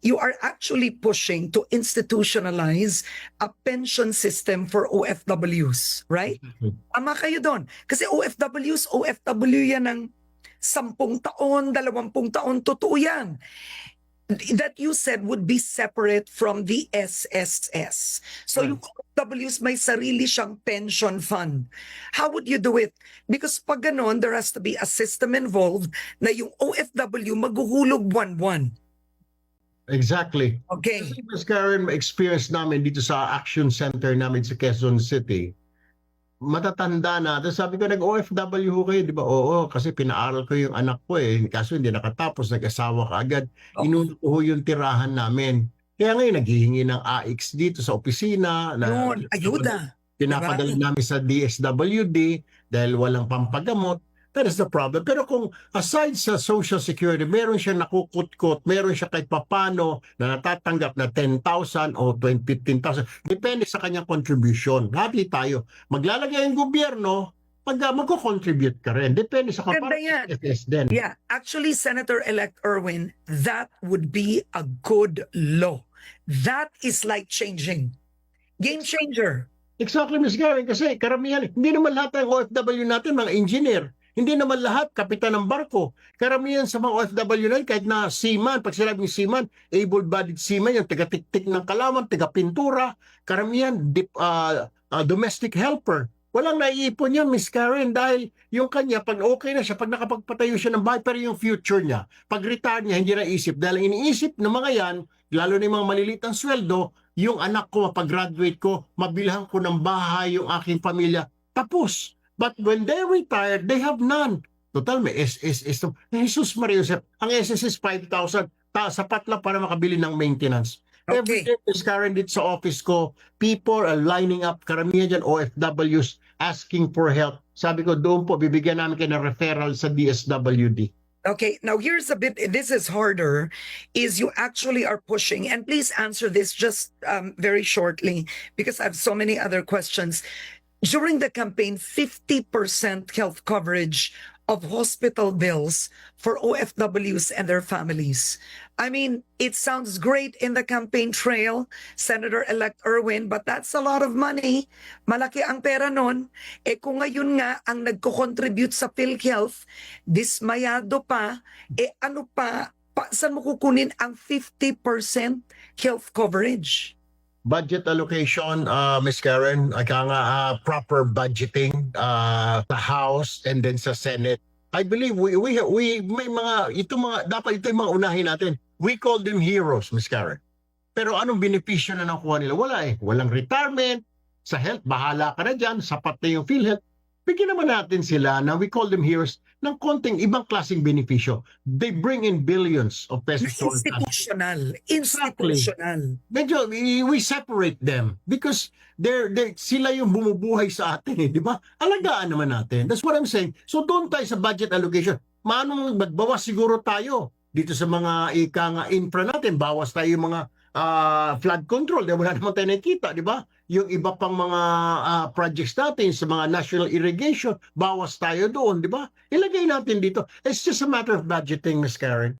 you are actually pushing to institutionalize a pension system for OFWs, right? Tama kayo doon. Kasi OFWs, OFW yan ng sampung taon, dalawampung taon, totoo yan. That you said would be separate from the SSS. So Right. yung OFWs may sarili siyang pension fund. How would you do it? Because pag ganon, there has to be a system involved na yung OFW maghuhulog buwan-buwan. Exactly. Okay. Kasi Mas Karen, experience namin dito sa action center namin sa Quezon City, matatanda na. Tapos sabi ko, nag-OFW ho kayo, di ba? Oo, kasi pinaaral ko yung anak ko eh. Kaso hindi nakatapos, nag-asawa ka agad. Oh. Inuno ko yung tirahan namin. Kaya ngayon, naghihingi ng AX dito sa opisina. Na, Yun, ayuda. Pinapadala namin sa DSWD dahil walang pampagamot. That is the problem. Pero kung aside sa Social Security, meron siya nakukut-kut, meron siya kahit papano na natatanggap na 10,000 o 20, 15,000. Depende sa kanyang contribution. Happy tayo. Maglalagay ang gobyerno, pag uh, magko-contribute ka rin. Depende sa. SSS din. Yeah, actually, Senator-elect Erwin, that would be a good law. That is like changing. Game changer. Exactly, Ms. Gary. Kasi karamihan, hindi naman lahat ng OFW natin mga engineer. Hindi naman lahat kapitan ng barko. Karamihan sa mga OFW na kahit na seaman, pag sinabing seaman, able-bodied seaman, yung tiga-tik-tik ng kalaman, tiga-pintura, karamihan dip, ah, ah, domestic helper. Walang naiipon yun, Miss Karen, dahil yung kanya, pag okay na siya, pag nakapagpatayo siya ng bahay, pero yung future niya, pag retire niya, hindi na isip. Dahil iniisip ng mga yan, lalo na yung mga maliliit ang sweldo, yung anak ko, mapag-graduate ko, mabilhan ko ng bahay yung aking pamilya. Tapos. But when they retire, they have none. Total, may SSS. to. Jesus Maria Joseph, ang SSS 5,000, ta, sapat lang para makabili ng maintenance. Every Okay. day, Ms. Karen, dito sa office ko, people are lining up, karamihan dyan, OFWs, asking for help. Sabi ko, doon po, bibigyan namin kayo ng referral sa DSWD. Okay, now here's a bit, this is harder, is you actually are pushing, and please answer this just um, very shortly, because I have so many other questions. During the campaign, 50% health coverage of hospital bills for OFWs and their families. I mean, it sounds great in the campaign trail, Senator-elect Erwin, but that's a lot of money. Malaki ang pera nun. Eh kung ngayon nga ang nagko-contribute sa PhilHealth, dismayado pa, eh ano pa, pa saan mo kukunin ang 50% health coverage? Budget allocation, uh, Ms. Karen, aka nga uh, proper budgeting uh, sa House and then sa Senate. I believe we we we may mga ito mga dapat ito yung mga unahin natin. We call them heroes, Ms. Karen. Pero anong benepisyo na nakuha nila? Wala eh. Walang retirement. Sa health, bahala ka na dyan. Sapat na yung PhilHealth. Bigyan naman natin sila na we call them heroes ng konting ibang klaseng benepisyo. They bring in billions of pesos Institutional. Institutional. medyo we, separate them because they're, they sila yung bumubuhay sa atin eh, di ba? Alagaan naman natin. That's what I'm saying. So doon tayo sa budget allocation. Maano magbawas siguro tayo dito sa mga ika nga infra natin. Bawas tayo yung mga ah, flood control. Di? Wala naman tayo nakikita, di ba? Yung iba pang mga ah, projects natin sa mga national irrigation, bawas tayo doon, di ba? Ilagay natin dito. It's just a matter of budgeting, Miss Karen.